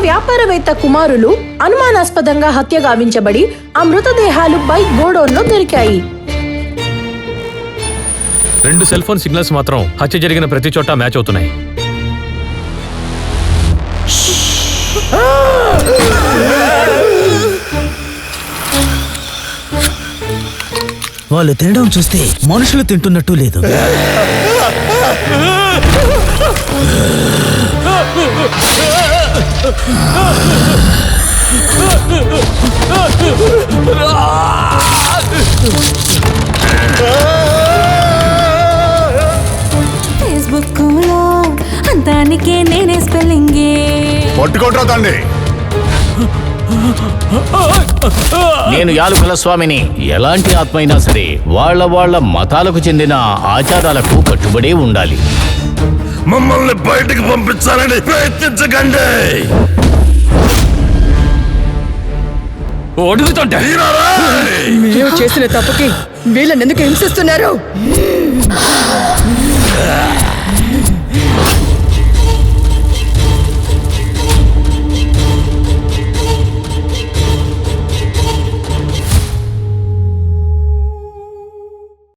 వ్యాపారవేత్త కుమారులు అనుమానాస్పదంగా హత్య గావించబడి ఆ మృతదేహాలు బైక్ గోడౌన్లో దొరికాయి. రెండు సెల్ ఫోన్ సిగ్నల్స్ మాత్రం హత్య జరిగిన ప్రతి చోట మ్యాచ్ అవుతున్నాయి. వాళ్ళు తినడం చూస్తే మనుషులు తింటున్నట్టు లేదు. ఫేస్బుక్లో అంతానికే నేనే స్పెల్లింగే. పట్టుకోట్రా తండ్రి నేను యాలుకల స్వామిని ఎలాంటి ఆత్మ అయినా సరే వాళ్ళ వాళ్ళ మతాలకు చెందిన ఆచారాలకు కట్టుబడి ఉండాలి. మమ్మల్ని బయటకు పంపించాలని ప్రయత్నించకండి. అడుగుతుంటే? మేము చేసిన తప్పుకి వీళ్ళని ఎందుకు హింసిస్తున్నారు?